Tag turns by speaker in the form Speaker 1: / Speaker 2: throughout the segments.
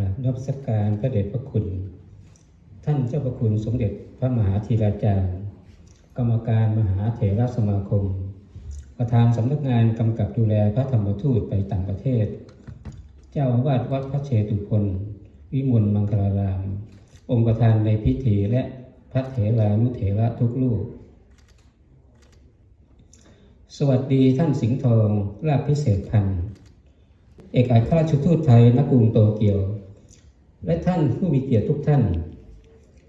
Speaker 1: ราบนมัสการพระเดชพระคุณ ท่านเจ้าพระคุณสมเด็จพระมหาธีราจารย์ กรรมการมหาเถรสมาคม ประธานสำนักงานกำกับดูแลพระธรรมทูตไปต่างประเทศ เจ้าอาวาสวัดพระเชตุพนวิมลมังคลาราม องค์ประธานในพิธีและพระเถรานุเถระทุกลูก สวัสดีท่านสิงห์ทองลาภพิเศษพันธ์เอกอัครราชทูตไทยณกรุงโตเกียว และท่านผู้มีเกียรติทุกท่าน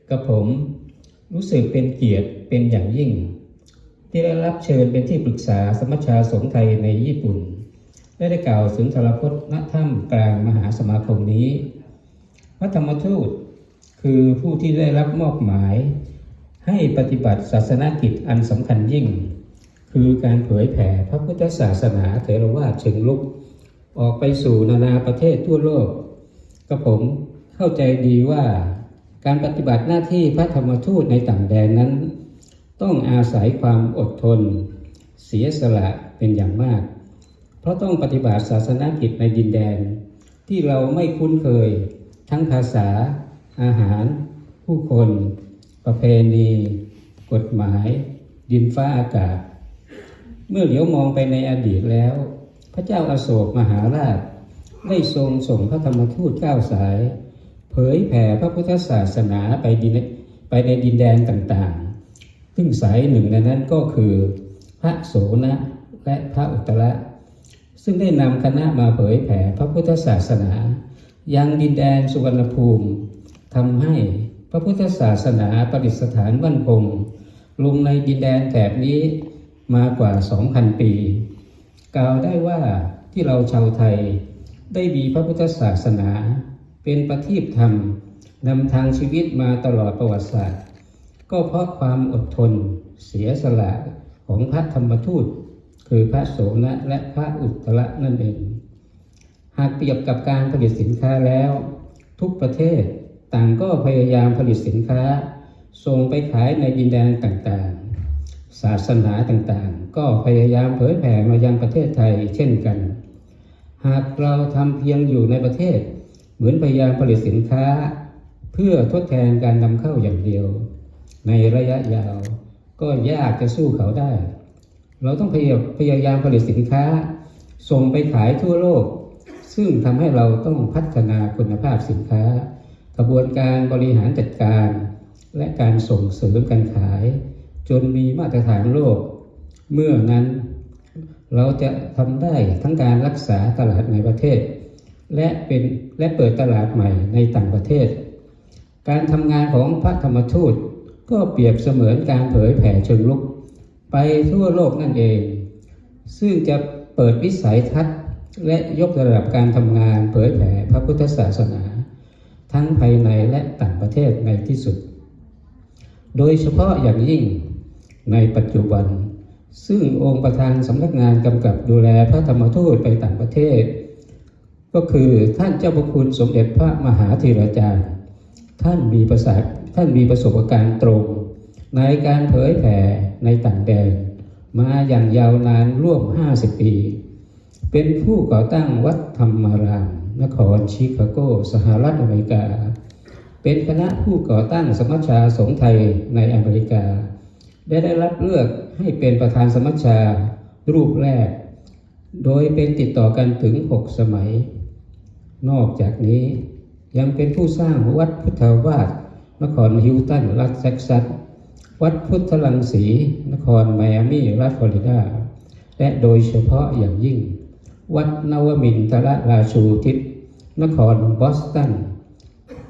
Speaker 1: กับผมรู้สึกเป็นเกียรติเป็นอย่างยิ่ง ที่ได้รับเชิญเป็นที่ปรึกษาสมัชชาสงฆ์ไทยในญี่ปุ่น และได้กล่าวสุนทรพจน์ณถ้ำกลางมหาสมาคมนี้ พระธรรมทูตคือผู้ที่ได้รับมอบหมาย ให้ปฏิบัติศาสนกิจอันสำคัญยิ่ง คือการเผยแผ่พระพุทธศาสนาเถรวาทเชิงลุก ออกไปสู่นานาประเทศทั่วโลกกระผม เข้าใจดีว่าการปฏิบัติหน้าที่พระธรรมทูตในต่างแดนนั้น ต้องอาศัยความอดทน เสียสละเป็นอย่างมาก เพราะต้องปฏิบัติศาสนกิจในดินแดน ที่เราไม่คุ้นเคย ทั้งภาษา อาหาร ผู้คน ประเพณี กฎหมาย ดินฟ้าอากาศ เมื่อเหลียวมองไปในอดีตแล้ว พระเจ้าอาโศกมหาราชได้ทรงส่งพระธรรมทูตเก้าสาย ผยแผ่พระพุทธศาสนาไปดินไปในดินแดนต่างๆ ซึ่งสายหนึ่งในนั้นก็คือพระโสนะและพระอุตระ ซึ่งได้นำคณะมาเผยแผ่พระพุทธศาสนา ยังดินแดนสุวรรณภูมิทำให้พระพุทธศาสนาประดิษฐานบั้นคงลงในดินแดนแถบนี้มากว่า 2,000 ปี กล่าวได้ว่าที่เราชาวไทยได้มีพระพุทธศาสนา เป็นประทีปธรรมนำทางชีวิตมาตลอดประวัติศาสตร์ ก็เพราะความอดทนเสียสละของพระธรรมทูต คือพระโสนะและพระอุตระนั่นเอง หากเปรียบกับการผลิตสินค้าแล้ว ทุกประเทศต่างก็พยายามผลิตสินค้า ส่งไปขายในดินแดนต่างๆ ศาสนาต่างๆ ก็พยายามเผยแผ่มายังประเทศไทยเช่นกัน หากเราทำเพียงอยู่ในประเทศ เหมือนพยายามผลิตสินค้า เพื่อทดแทนการนำเข้าอย่างเดียว ในระยะยาวก็ยากจะสู้เขาได้ เราต้องพยายามยามผลิตสินค้า ส่งไปขายทั่วโลก ซึ่งทำให้เราต้องพัฒนาคุณภาพสินค้า กระบวนการบริหารจัดการ และการส่งเสริมการขาย จนมีมาตรฐานโลก เมื่อนั้นเราจะทำได้ทั้งการรักษาตลาดในประเทศ และเป็นและเปิดตลาดใหม่ในต่างประเทศ การทำงานของพระธรรมทูตก็เปรียบเสมือนการเผยแผ่เชิงลุก ไปทั่วโลกนั่นเอง ซึ่งจะเปิดวิสัยทัศน์ และยกระดับการทำงานเผยแผ่พระพุทธศาสนา ทั้งภายในและต่างประเทศในที่สุด โดยเฉพาะอย่างยิ่งในปัจจุบัน ซึ่งองค์ประธานสำนักงานกำกับดูแลพระธรรมทูตไปต่างประเทศ ก็คือท่านเจ้าพระคุณสมเด็จพระมหาธีราจารย์ ท่านมีประสาท่านมีประสบการณ์ตรง ในการเผยแผ่ในต่างแดน มาอย่างยาวนานร่วม 50 ปี เป็นผู้ก่อตั้งวัดธรรมาราม นครชิคาโก สหรัฐอเมริกา เป็นคณะผู้ก่อตั้งสมัชชาสงฆ์ไทยในอเมริกา ได้ได้รับเลือกให้เป็นประธานสมัชชารูปแรก โดยเป็นติดต่อกันถึง 6 สมัย นอกจากนี้ยังเป็นผู้สร้างวัดพุทธวาสนครฮิวตันรัฐเท็กซัสวัดพุทธลังสี นครไมอามีรัฐฟลอริดา และโดยเฉพาะอย่างยิ่ง วัดนวมินทรราชูทิศนครบอสตัน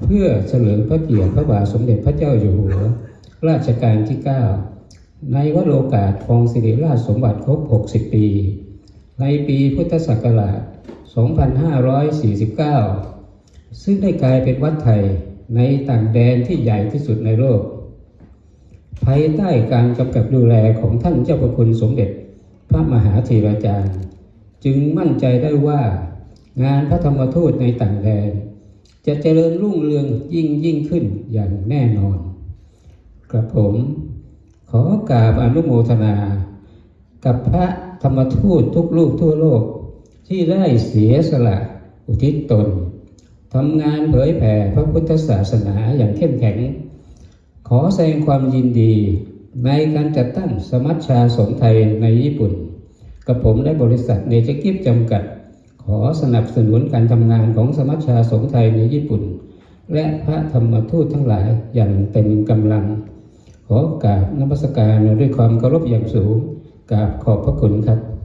Speaker 1: เพื่อเฉลิมพระเกียรติพระบาทสมเด็จพระเจ้าอยู่หัว ราชการที่ 9 ในวโรกาสครองสิริราชสมบัติครบ 60 ปี ในปีพุทธศักราช 2549 ซึ่งได้กลายเป็นวัดไทยในต่างแดนที่ใหญ่ที่สุดในโลก ภายใต้การกำกับดูแลของท่านเจ้าพระคุณสมเด็จ พระมหาธีราจารย์ จึงมั่นใจได้ว่างานพระธรรมทูตในต่างแดน จะเจริญรุ่งเรืองยิ่งยิ่งขึ้นอย่างแน่นอน กระผมขอกราบอนุโมทนา กับพระธรรมทูตทุกลูกทั่วโลก ที่ได้เสียสละอุทิศตนทำงานเผยแผ่พระพุทธศาสนาอย่างเข้มแข็ง ขอแสดงความยินดีในการจัดตั้งสมัชชาสงฆ์ไทยในญี่ปุ่น กับผมและบริษัทเนเจกิฟจำกัด ขอสนับสนุนการทำงานของสมัชชาสงฆ์ไทยในญี่ปุ่น และพระธรรมทูตทั้งหลายอย่างเต็มกำลัง ขอกราบนมัสการด้วยความเคารพอย่างสูงกราบขอบพระคุณครับ